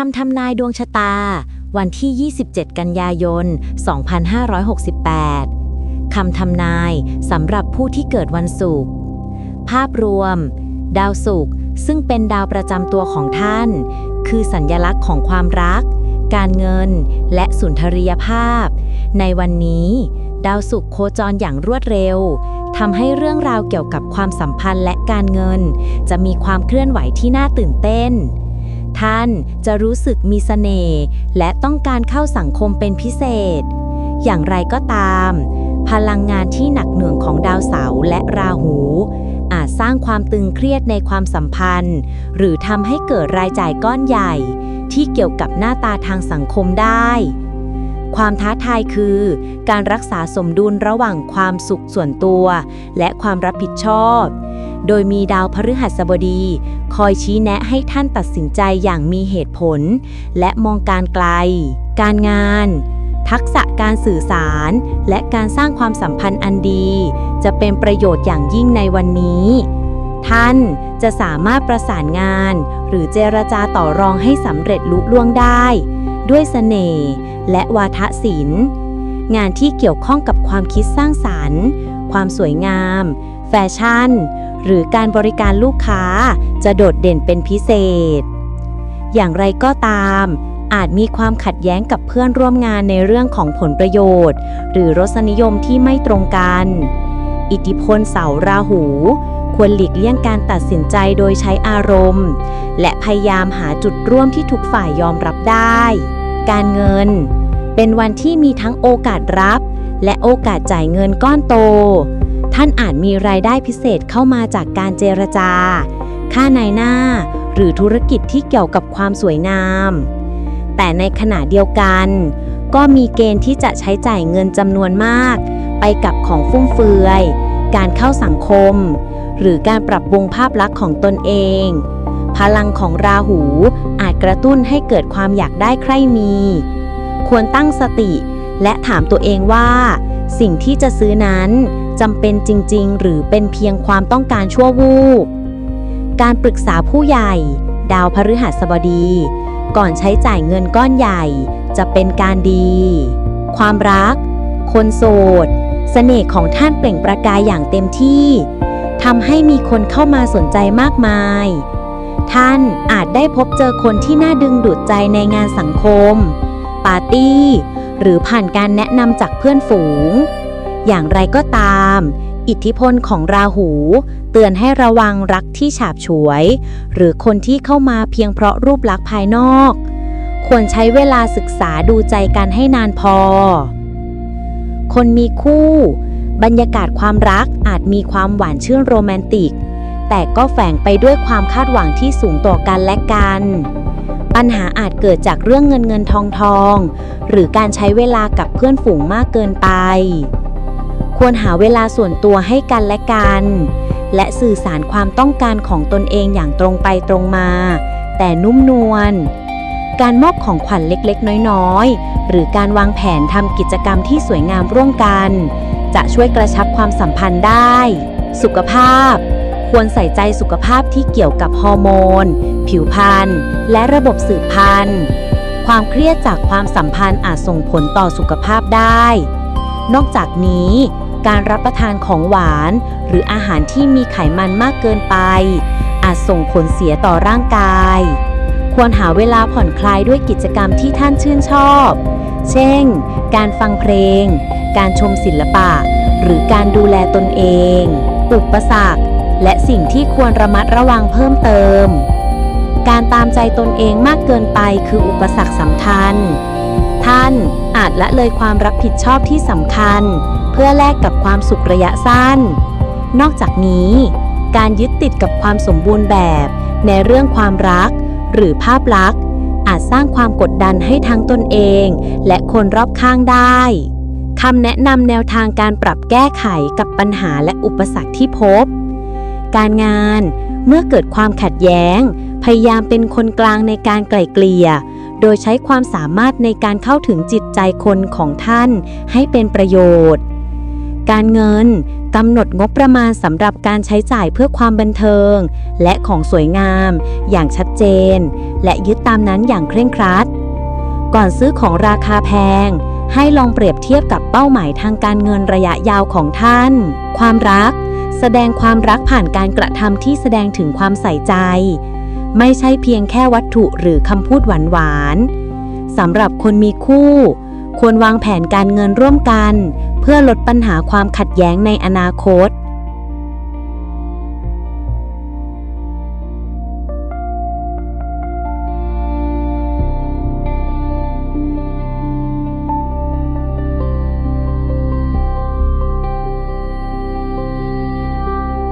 คำทำนายดวงชะตา วันที่ 27 กันยายน 2568 คำทำนายสำหรับผู้ที่เกิดวันศุกร์ ภาพรวม ดาวศุกร์ซึ่งเป็นดาวประจำตัวของท่าน คือสัญญลักษณ์ของความรัก การเงิน และสุนทรียภาพ ในวันนี้ ดาวศุกร์โคจรอย่างรวดเร็วทำให้เรื่องราวเกี่ยวกับความสัมพันธ์และการเงิน จะมีความเคลื่อนไหวที่น่าตื่นเต้น ท่านจะรู้สึกมีเสน่ห์และต้องการเข้าสังคมเป็นพิเศษ อย่างไรก็ตาม พลังงานที่หนักหน่วงของดาวเสาร์และราหู อาจสร้างความตึงเครียดในความสัมพันธ์ หรือทำให้เกิดรายจ่ายก้อนใหญ่ ที่เกี่ยวกับหน้าตาทางสังคมได้ ความท้าทายคือ การรักษาสมดุลระหว่างความสุขส่วนตัว และความรับผิดชอบ โดยมีดาวพฤหัสบดี คอยชี้แนะให้ท่านตัดสินใจอย่างมีเหตุผล และมองการไกล การงาน ทักษะการสื่อสาร และการสร้างความสัมพันธ์อันดี จะเป็นประโยชน์อย่างยิ่งในวันนี้ ท่านจะสามารถประสานงาน หรือเจรจาต่อรองให้สำเร็จลุล่วงได้ ด้วยเสน่ห์และวาทศิลป์งานที่เกี่ยวข้องกับความคิดสร้างสรรค์ ความสวยงาม ชั่น หรือการบริการลูกค้าจะโดดเด่นเป็นพิเศษ อย่างไรก็ตาม อาจมีความขัดแย้งกับเพื่อนร่วมงานในเรื่องของผลประโยชน์ หรือรสนิยมที่ไม่ตรงกัน อิทธิพลเสาราหู ควรหลีกเลี่ยงการตัดสินใจโดยใช้อารมณ์ และพยายามหาจุดร่วมที่ทุกฝ่ายยอมรับได้ การเงิน เป็นวันที่มีทั้งโอกาสรับและโอกาสจ่ายเงินก้อนโต ท่านอาจมีรายได้พิเศษเข้ามาจากการเจรจา ค่านายหน้า หรือธุรกิจที่เกี่ยวกับความสวยงาม แต่ในขณะเดียวกัน ก็มีเกณฑ์ที่จะใช้จ่ายเงินจำนวนมาก ไปกับของฟุ่มเฟือย การเข้าสังคม หรือการปรับปรุงภาพลักษณ์ของตนเอง พลังของราหูอาจกระตุ้นให้เกิดความอยากได้ใครมี ควรตั้งสติ และถามตัวเองว่า สิ่งที่จะซื้อนั้น จำเป็นจริง ๆ หรือเป็นเพียงความต้องการชั่ววูบ การปรึกษาผู้ใหญ่ ดาวพฤหัสบดี ก่อนใช้จ่ายเงินก้อนใหญ่ จะเป็นการดี ความรัก คนโสด เสน่ห์ของท่านเปล่งประกายอย่างเต็มที่ทำให้มีคนเข้ามาสนใจมากมาย ท่านอาจได้พบเจอคนที่น่าดึงดูดใจในงานสังคม ปาร์ตี้ หรือผ่านการแนะนำจากเพื่อนฝูง อย่างไรก็ตาม อิทธิพลของราหู เตือนให้ระวังรักที่ฉาบฉวย หรือคนที่เข้ามาเพียงเพราะรูปลักษณ์ภายนอก ควรใช้เวลาศึกษาดูใจกันให้นานพอ คนมีคู่ บรรยากาศความรักอาจมีความหวานชื่นโรแมนติก แต่ก็แฝงไปด้วยความคาดหวังที่สูงต่อกันและกัน ปัญหาอาจเกิดจากเรื่องเงินเงินทองทอง หรือการใช้เวลากับเพื่อนฝูงมากเกินไป ควรหาเวลาส่วนตัวให้กันและกัน และสื่อสารความต้องการของตนเองอย่างตรงไปตรงมา แต่นุ่มนวลการมอบของขวัญเล็กๆ น้อยๆ หรือการวางแผนทำกิจกรรมที่สวยงามร่วมกัน จะช่วยกระชับความสัมพันธ์ได้ สุขภาพ ควรใส่ใจสุขภาพที่เกี่ยวกับฮอร์โมน ผิวพรรณและระบบสืบพันธุ์ ความเครียดจากความสัมพันธ์อาจส่งผลต่อสุขภาพได้ นอกจากนี้ การรับประทานของหวาน หรืออาหารที่มีไขมันมากเกินไป อาจส่งผลเสียต่อร่างกาย ควรหาเวลาผ่อนคลายด้วยกิจกรรมที่ท่านชื่นชอบ เช่น การฟังเพลง การชมศิลปะ หรือการดูแลตนเอง อุปสรรค และสิ่งที่ควรระมัดระวังเพิ่มเติม การตามใจตนเองมากเกินไปคืออุปสรรคสำคัญ ท่านอาจละเลยความรับผิดชอบที่สำคัญ เพื่อแลกกับความสุขระยะสั้น นอกจากนี้ การยึดติดกับความสมบูรณ์แบบ ในเรื่องความรัก หรือภาพลักษณ์ อาจสร้างความกดดันให้ทั้งตนเอง และคนรอบข้างได้คำแนะนำแนวทางการปรับแก้ไขกับปัญหาและอุปสรรคที่พบ การงานเมื่อเกิดความขัดแย้ง พยายามเป็นคนกลางในการไกล่เกลี่ย โดยใช้ความสามารถในการเข้าถึงจิตใจคนของท่านให้เป็นประโยชน์ การเงินกำหนดงบประมาณสำหรับการใช้จ่ายเพื่อความบันเทิง และของสวยงามอย่างชัดเจน และยึดตามนั้นอย่างเคร่งครัด ก่อนซื้อของราคาแพง ให้ลองเปรียบเทียบกับเป้าหมายทางการเงินระยะยาวของท่าน ความรัก แสดงความรักผ่านการกระทำที่แสดงถึงความใส่ใจ ไม่ใช่เพียงแค่วัตถุหรือคำพูดหวานๆสำหรับคนมีคู่ ควรวางแผนการเงินร่วมกัน เพื่อลดปัญหาความขัดแย้งในอนาคต